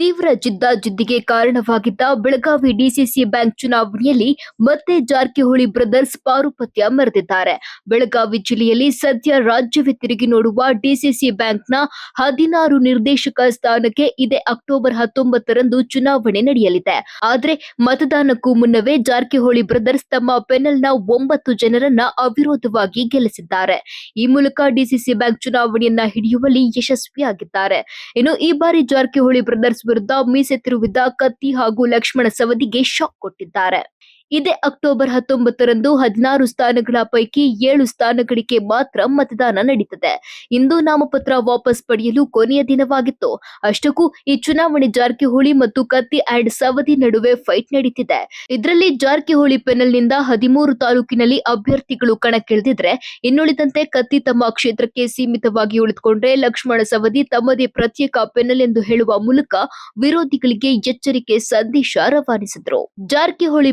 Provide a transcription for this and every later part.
ತೀವ್ರ ಜಿದ್ದಾಜಿದ್ದಿಗೆ ಕಾರಣವಾಗಿದ್ದ Belagavi D C C bank ಚುನಾವಣೆಯಲ್ಲಿ ಮತ್ತೆ ಜಾರಕಿಹೊಳಿ ಬ್ರದರ್ಸ್ ಪಾರುಪತ್ಯ ಮರೆದಿದ್ದಾರೆ ಬೆಳಗಾವಿ ಜಿಲ್ಲೆಯಲ್ಲಿ ಸದ್ಯ ರಾಜ್ಯವೇ ತಿರುಗಿ ನೋಡುವ ಡಿಸಿಸಿ ಬ್ಯಾಂಕ್ನ ಹದಿನಾರು ನಿರ್ದೇಶಕ ಸ್ಥಾನಕ್ಕೆ ಇದೇ ಅಕ್ಟೋಬರ್ ಹತ್ತೊಂಬತ್ತರಂದು ಚುನಾವಣೆ ನಡೆಯಲಿದೆ. ಆದರೆ ಮತದಾನಕ್ಕೂ ಮುನ್ನವೇ ಜಾರಕಿಹೊಳಿ ಬ್ರದರ್ಸ್ ತಮ್ಮ ಪೆನಲ್ನ ಒಂಬತ್ತು ಜನರನ್ನ ಅವಿರೋಧವಾಗಿ ಗೆಲ್ಲಿಸಿದ್ದಾರೆ. ಈ ಮೂಲಕ ಡಿಸಿಸಿ ಬ್ಯಾಂಕ್ ಚುನಾವಣೆಯನ್ನ ಹಿಡಿಯುವಲ್ಲಿ ಯಶಸ್ವಿಯಾಗಿದ್ದಾರೆ. ಇನ್ನು ಈ ಬಾರಿ ಜಾರಕಿಹೊಳಿ ಬ್ರದರ್ಸ್ ವಿರುದ್ಧ ಮೀಸೆ ತಿರುವಿದ್ದ ಕತ್ತಿ ಹಾಗೂ ಲಕ್ಷ್ಮಣ ಸವದಿಗೆ ಶಾಕ್ ಕೊಟ್ಟಿದ್ದಾರೆ. ಇದೇ ಅಕ್ಟೋಬರ್ ಹತ್ತೊಂಬತ್ತರಂದು ಹದಿನಾರು ಸ್ಥಾನಗಳ ಪೈಕಿ ಏಳು ಸ್ಥಾನಗಳಿಗೆ ಮಾತ್ರ ಮತದಾನ ನಡೀತದೆ. ಇಂದು ನಾಮಪತ್ರ ವಾಪಸ್ ಪಡೆಯಲು ಕೊನೆಯ ದಿನವಾಗಿತ್ತು. ಅಷ್ಟಕ್ಕೂ ಈ ಚುನಾವಣೆ ಜಾರಕಿಹೊಳಿ ಮತ್ತು ಕತ್ತಿ ಅಂಡ್ ಸವದಿ ನಡುವೆ ಫೈಟ್ ನಡೀತಿದೆ. ಇದರಲ್ಲಿ ಜಾರಕಿಹೊಳಿ ಪೆನಲ್ನಿಂದ ಹದಿಮೂರು ತಾಲೂಕಿನಲ್ಲಿ ಅಭ್ಯರ್ಥಿಗಳು ಕಣಕ್ಕಿಳಿದಿದ್ರೆ, ಇನ್ನುಳಿದಂತೆ ಕತ್ತಿ ತಮ್ಮ ಕ್ಷೇತ್ರಕ್ಕೆ ಸೀಮಿತವಾಗಿ ಉಳಿದುಕೊಂಡ್ರೆ ಲಕ್ಷ್ಮಣ ಸವದಿ ತಮ್ಮದೇ ಪ್ರತ್ಯೇಕ ಪೆನಲ್ ಎಂದು ಹೇಳುವ ಮೂಲಕ ವಿರೋಧಿಗಳಿಗೆ ಎಚ್ಚರಿಕೆ ಸಂದೇಶ ರವಾನಿಸಿದ್ರು. ಜಾರಕಿಹೊಳಿ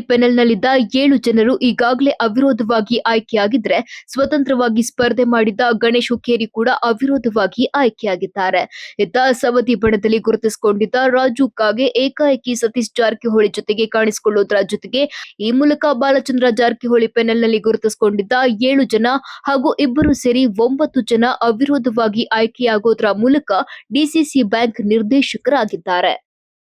ಪೆನಲ್ನಲ್ಲಿದ್ದ ಏಳು ಜನರು ಈಗಾಗಲೇ ಅವಿರೋಧವಾಗಿ ಆಯ್ಕೆಯಾಗಿದ್ರೆ ಸ್ವತಂತ್ರವಾಗಿ ಸ್ಪರ್ಧೆ ಮಾಡಿದ್ದ ಗಣೇಶ್ ಹುಕ್ಕೇರಿ ಕೂಡ ಅವಿರೋಧವಾಗಿ ಆಯ್ಕೆಯಾಗಿದ್ದಾರೆ. ಇತ್ತ ಸವದಿ ಬಣದಲ್ಲಿ ಗುರುತಿಸಿಕೊಂಡಿದ್ದ ರಾಜು ಕಾಗೆ ಏಕಾಏಕಿ ಸತೀಶ್ ಜಾರಕಿಹೊಳಿ ಜೊತೆಗೆ ಕಾಣಿಸಿಕೊಳ್ಳುವುದರ ಜೊತೆಗೆ ಈ ಮೂಲಕ ಬಾಲಚಂದ್ರ ಜಾರಕಿಹೊಳಿ ಪೆನಲ್ನಲ್ಲಿ ಗುರುತಿಸಿಕೊಂಡಿದ್ದ ಏಳು ಜನ ಹಾಗೂ ಇಬ್ಬರು ಸೇರಿ ಒಂಬತ್ತು ಜನ ಅವಿರೋಧವಾಗಿ ಆಯ್ಕೆಯಾಗೋದ್ರ ಮೂಲಕ ಡಿಸಿಸಿ ಬ್ಯಾಂಕ್ ನಿರ್ದೇಶಕರಾಗಿದ್ದಾರೆ.